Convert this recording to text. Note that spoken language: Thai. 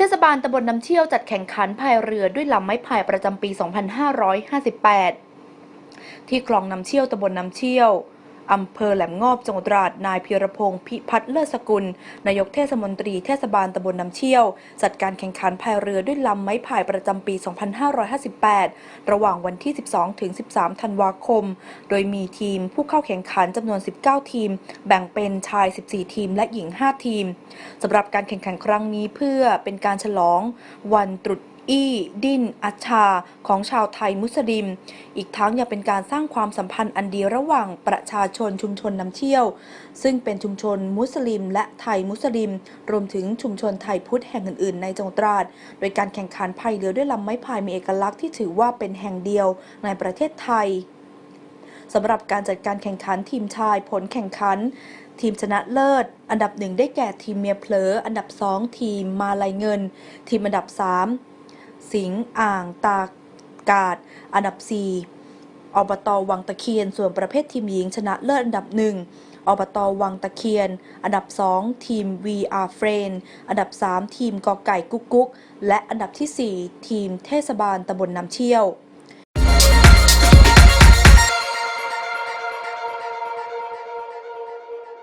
ทศบาลตำบลน้ำเชี่ยวจัดแข่งขันพายเรือด้วยลำไม้พายประจำปี 2558 ที่คลองน้ำเชี่ยวตำบลน้ำเชี่ยว อำเภอแหลมงอบจังหวัดตราดนายพีรพงศ์พิพัฒน์เลิศสกุล นายกเทศมนตรีเทศบาลตำบลน้ำเชี่ยว จัดการแข่งขันพายเรือด้วยลำไม้พายประจำปี 2558 ระหว่างวันที่ 12 ถึง 13 ธันวาคม โดยมีทีมผู้เข้าแข่งขันจำนวน 19 ทีม แบ่งเป็นชาย 14 ทีม และหญิง 5 ทีมสำหรับการแข่งขันครั้งนี้เพื่อเป็นการฉลองวันตรุษ อีดิน อัชชา ของชาวไทยมุสลิม อีกทั้งยังเป็นการสร้างความสัมพันธ์อันดีระหว่างประชาชนชุมชนน้ำเชี่ยว ซึ่งเป็นชุมชนมุสลิม และไทยมุสลิม รวมถึงชุมชนไทยพุทธแห่งอื่นๆ ในจังหวัดตราด โดยการแข่งขันพายเรือด้วยลำไม้พายมีเอกลักษณ์ที่ถือว่าเป็นแห่งเดียวในประเทศไทยสำหรับการจัดการแข่งขันทีมชายผลแข่งขัน ทีมชนะเลิศ อันดับหนึ่งได้แก่ทีมเมียเพลอ อันดับสองทีมมาลายเงิน ทีมอันดับสาม สิงห์อ่าง ตากาด อันดับสี่อบตวังตะเคียน ส่วนประเภททีมหญิงชนะเลิศอันดับหนึ่งอบตวังตะเคียน อันดับ 2 ทีม VR Friend อันดับ 3 ทีมกอไก่กุ๊กกุ๊ก และอันดับทีสี่4 ทีมเทศบาลตำบลน้ำเชี่ยว